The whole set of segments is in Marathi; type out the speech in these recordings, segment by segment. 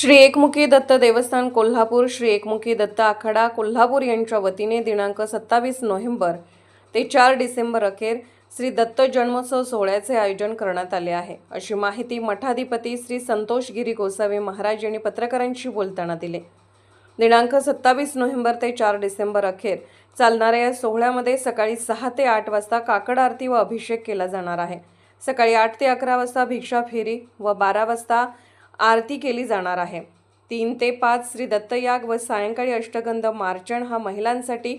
श्री एकमुखी दत्त देवस्थान कोल्हापूर श्री एकमुखी दत्त आखाडा कोल्हापूर यांच्या वतीने दिनांक सत्तावीस नोव्हेंबर ते चार डिसेंबर अखेर श्री दत्त जन्मोत्सव सोहळ्याचे आयोजन करण्यात आले आहे. अशी माहिती मठाधिपती श्री संतोष गिरी गोसावी महाराज यांनी पत्रकारांशी बोलताना दिले. दिनांक सत्तावीस नोव्हेंबर ते चार डिसेंबर अखेर चालणाऱ्या या सोहळ्यामध्ये सकाळी सहा ते आठ वाजता काकड आरती व अभिषेक केला जाणार आहे. सकाळी आठ ते अकरा वाजता भिक्षा फेरी व बारा वाजता आरती केली जाणार आहे. तीन ते पाच श्री दत्तयाग व सायंकाळी अष्टगंध मार्चण हा महिलांसाठी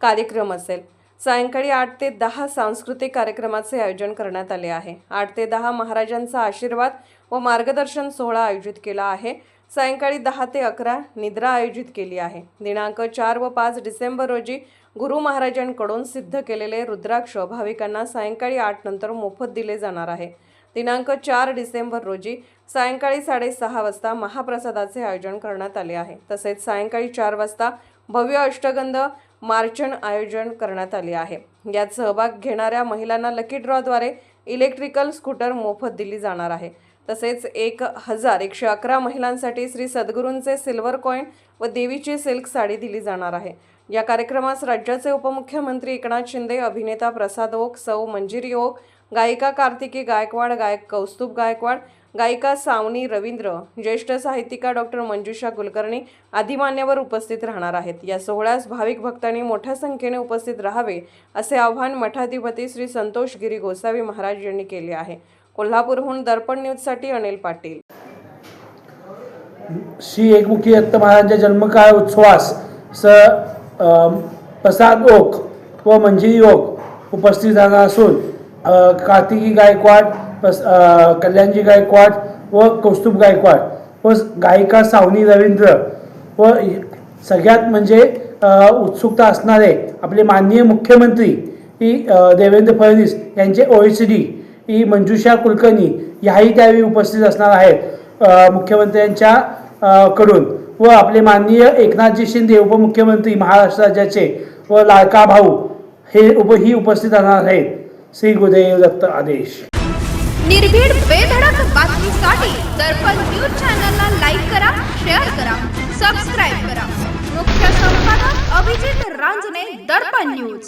कार्यक्रम असेल. सायंकाळी आठ ते दहा सांस्कृतिक कार्यक्रमाचे आयोजन करण्यात आले आहे. आठ ते दहा महाराजांचा आशीर्वाद व मार्गदर्शन सोहळा आयोजित केला आहे. सायंकाळी दहा ते अकरा निद्रा आयोजित केली आहे. दिनांक चार व पाच डिसेंबर रोजी गुरु महाराजांकडून सिद्ध केलेले रुद्राक्ष भाविकांना सायंकाळी आठ नंतर मोफत दिले जाणार आहे. दिनांक चार डिसेंबर रोजी सायंकाळी साडेसहा वाजता महाप्रसादाचे आयोजन करण्यात आले आहे. तसेच सायंकाळी चार वाजता भव्य अष्टगंध मार्चन आयोजन करण्यात आले आहे. यात सहभाग घेणाऱ्या महिलांना लकी ड्रॉद्वारे इलेक्ट्रिकल स्कूटर मोफत दिली जाणार आहे. तसेच एक हजार एकशे अकरा महिलांसाठी श्री सद्गुरूंचे सिल्वर कॉईन व देवीची सिल्क साडी दिली जाणार आहे. या कार्यक्रमास राज्याचे उपमुख्यमंत्री एकनाथ शिंदे अभिनेता प्रसाद ओक सौ मंजिरी ओक गायिका कार्तिकी गायकवाड गायक कौस्तुभ गायकवाड गायिका सावनी रवींद्र ज्येष्ठ साहित्यिका डॉक्टर मंजुषा कुलकर्णी आदी मान्यवर उपस्थित राहणार आहेत. या सोहळ्यास भाविक भक्तांनी मोठ्या संख्येने उपस्थित राहावे असे आव्हान मठाधिपती श्री संतोष गिरी गोसावी महाराज यांनी केले आहे. कोल्हापूरहून दर्पण न्यूजसाठी अनिल पाटील. श्री एकमुखी दत्त महाराजांच्या जन्मकाळ उत्सवास स प्रसाद ओक व मंजिरी ओक उपस्थित राहणार असून कार्तिकी गायकवाड प्रस कल्याणजी गायकवाड व कौस्तुभ गायकवाड व गायिका सावनी रवींद्र व सगळ्यात म्हणजे उत्सुकता असणारे आपले माननीय मुख्यमंत्री ही देवेंद्र फडणवीस यांचे ओ एच डी ही मंजुषा कुलकर्णी याही त्यावेळी उपस्थित असणार आहेत मुख्यमंत्र्यांच्या कडून व आपले माननीय एकनाथजी शिंदे उपमुख्यमंत्री महाराष्ट्र राज्याचे व लाडका भाऊ हे उप ही उपस्थित राहणार आहेत. श्री गुरुदेव दत्त आदेश. निर्भीड बेधडक बातमीसाठी दर्पण न्यूज चॅनलला लाईक करा शेअर करा सबस्क्राईब करा. मुख्य संपादक अभिजित रांजणे दर्पण न्यूज.